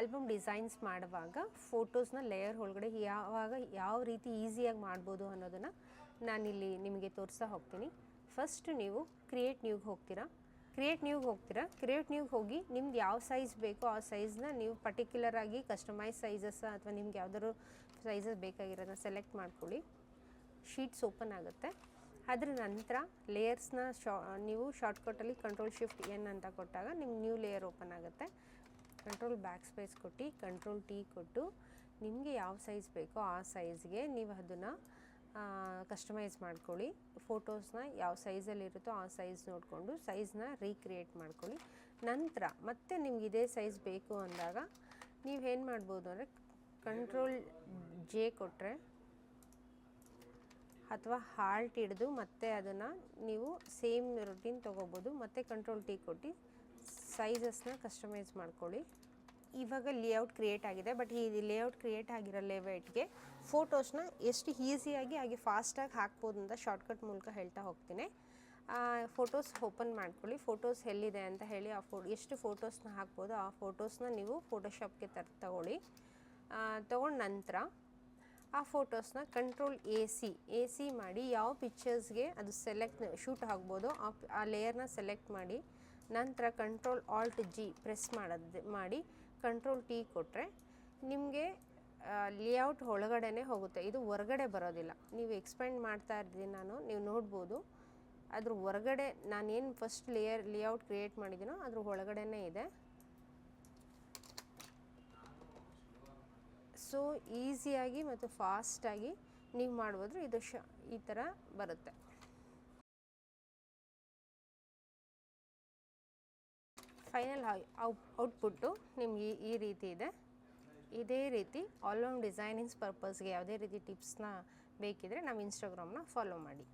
Album designs ಮಾಡುವಾಗ ಫೋಟೋಸ್ನ layer ಒಳಗಡೆ ಯಾವಾಗ ಯಾವ ರೀತಿ ಈಸಿಯಾಗಿ ಮಾಡ್ಬೋದು ಅನ್ನೋದನ್ನು ನಾನಿಲ್ಲಿ ನಿಮಗೆ ತೋರಿಸ್ತಾ ಹೋಗ್ತೀನಿ. ಫಸ್ಟ್ ನೀವು ಕ್ರಿಯೇಟ್ ನ್ಯೂಗೆ ಹೋಗ್ತೀರಾ? ಕ್ರಿಯೇಟ್ ನ್ಯೂಗೆ ಹೋಗ್ತೀರಾ? ಕ್ರಿಯೇಟ್ ನ್ಯೂಗೆ ಹೋಗಿ ನಿಮ್ದು ಯಾವ ಸೈಜ್ ಬೇಕೋ ಆ ಸೈಜ್ನ ನೀವು ಪರ್ಟಿಕ್ಯುಲರ್ ಆಗಿ ಕಸ್ಟಮೈಸ್ ಸೈಜಸ್ ಅಥವಾ ನಿಮ್ಗೆ ಯಾವ್ದಾದ್ರು ಸೈಜಸ್ ಬೇಕಾಗಿರೋದನ್ನ ಸೆಲೆಕ್ಟ್ ಮಾಡ್ಕೊಳ್ಳಿ. ಶೀಟ್ಸ್ ಓಪನ್ ಆಗುತ್ತೆ. ಅದರ ನಂತರ ಲೇಯರ್ಸ್ನ ಶಾ ನೀವು ಶಾರ್ಟ್ಕಟಲ್ಲಿ ಕಂಟ್ರೋಲ್ ಶಿಫ್ಟ್ ಎನ್ ಅಂತ ಕೊಟ್ಟಾಗ ನಿಮ್ಗೆ ನ್ಯೂ ಲೇಯರ್ ಓಪನ್ ಆಗುತ್ತೆ. ಕಂಟ್ರೋಲ್ ಬ್ಯಾಕ್ ಸ್ಪೇಸ್ ಕೊಟ್ಟು ಕಂಟ್ರೋಲ್ ಟಿ ಕೊಟ್ಟು ನಿಮಗೆ ಯಾವ ಸೈಜ್ ಬೇಕೋ ಆ ಸೈಜ್ಗೆ ನೀವು ಅದನ್ನು ಕಸ್ಟಮೈಸ್ ಮಾಡ್ಕೊಳ್ಳಿ. ಫೋಟೋಸ್ನ ಯಾವ ಸೈಜಲ್ಲಿರುತ್ತೋ ಆ ಸೈಜ್ ನೋಡಿಕೊಂಡು ಸೈಜ್ನ ರೀಕ್ರಿಯೇಟ್ ಮಾಡ್ಕೊಳ್ಳಿ. ನಂತರ ಮತ್ತೆ ನಿಮ್ಗೆ ಇದೇ ಸೈಜ್ ಬೇಕು ಅಂದಾಗ ನೀವು ಏನು ಮಾಡ್ಬೋದು ಅಂದರೆ ಕಂಟ್ರೋಲ್ ಜೆ ಕೊಟ್ಟರೆ ಅಥವಾ ಹಾಲ್ಟ್ ಹಿಡಿದು ಮತ್ತೆ ಅದನ್ನು ನೀವು ಸೇಮ್ ರೊಟೀನ್ ತೊಗೋಬೋದು. ಮತ್ತೆ ಕಂಟ್ರೋಲ್ ಟಿ ಕೊಟ್ಟು ಸೈಜಸ್ನ ಕಸ್ಟಮೈಸ್ ಮಾಡ್ಕೊಳ್ಳಿ. ಇವಾಗ ಲೇಔಟ್ ಕ್ರಿಯೇಟ್ ಆಗಿದೆ ಬಟ್ ಈ ಲೇಔಟ್ ಕ್ರಿಯೇಟ್ ಆಗಿರೋ ಲೇಔಟ್ಗೆ ಫೋಟೋಸ್ನ ಎಷ್ಟು ಈಸಿಯಾಗಿ ಹಾಗೆ ಫಾಸ್ಟಾಗಿ ಹಾಕ್ಬೋದು ಅಂತ ಶಾರ್ಟ್ಕಟ್ ಮೂಲಕ ಹೇಳ್ತಾ ಹೋಗ್ತೀನಿ. ಫೋಟೋಸ್ ಓಪನ್ ಮಾಡ್ಕೊಳ್ಳಿ. ಫೋಟೋಸ್ ಎಲ್ಲಿದೆ ಅಂತ ಹೇಳಿ ಆ ಫೋ, ಎಷ್ಟು ಫೋಟೋಸ್ನ ಹಾಕ್ಬೋದು, ಆ ಫೋಟೋಸ್ನ ನೀವು ಫೋಟೋಶಾಪ್ಗೆ ತರ್, ತಗೊಳ್ಳಿ. ತೊಗೊಂಡ ನಂತರ ಆ ಫೋಟೋಸ್ನ control A C A C ಮಾಡಿ ಯಾವ ಪಿಕ್ಚರ್ಸ್ಗೆ ಅದು ಸೆಲೆಕ್ಟ್ ಶೂಟ್ ಆಗ್ಬೋದು, ಆ ಆ ಲೇಯರ್ನ ಸೆಲೆಕ್ಟ್ ಮಾಡಿ ನಂತರ ಕಂಟ್ರೋಲ್ ಆಲ್ಟ್ ಜಿ ಪ್ರೆಸ್ ಮಾಡೋದು, ಮಾಡಿ ಕಂಟ್ರೋಲ್ ಟಿ ಕೊಟ್ಟರೆ ನಿಮಗೆ ಲೇಔಟ್ ಒಳಗಡೆನೇ ಹೋಗುತ್ತೆ. ಇದು ಹೊರಗಡೆ ಬರೋದಿಲ್ಲ. ನೀವು ಎಕ್ಸ್ಪೆಂಡ್ ಮಾಡ್ತಾ ಇದ್ದೀನಿ ನಾನು, ನೀವು ನೋಡ್ಬೋದು. ಅದ್ರ ಹೊರಗಡೆ ನಾನೇನು ಫಸ್ಟ್ ಲೇಯರ್ ಲೇಔಟ್ ಕ್ರಿಯೇಟ್ ಮಾಡಿದ್ದೀನೋ ಅದ್ರ ಒಳಗಡೆನೇ ಇದೆ. ಸೊ ಈಸಿಯಾಗಿ ಮತ್ತು ಫಾಸ್ಟಾಗಿ ನೀವು ಮಾಡ್ಬೋದು ಇದು ಶ, ಈ ಥರ ಬರುತ್ತೆ. ಫೈನಲ್ ಔಟ್ಪುಟ್ಟು ನಿಮ್ಗೆ ಈ- ರೀತಿ ಇದೆ. ಇದೇ ರೀತಿ ಆಲ್ರೌಂಡ್ ಡಿಸೈನಿಂಗ್ಸ್ ಪರ್ಪಸ್ಗೆ ಯಾವುದೇ ರೀತಿ ಟಿಪ್ಸ್ನ ಬೇಕಿದ್ರೆ ನಮ್ಮ ಇನ್ಸ್ಟಾಗ್ರಾಮ್ನ ಫಾಲೋ ಮಾಡಿ.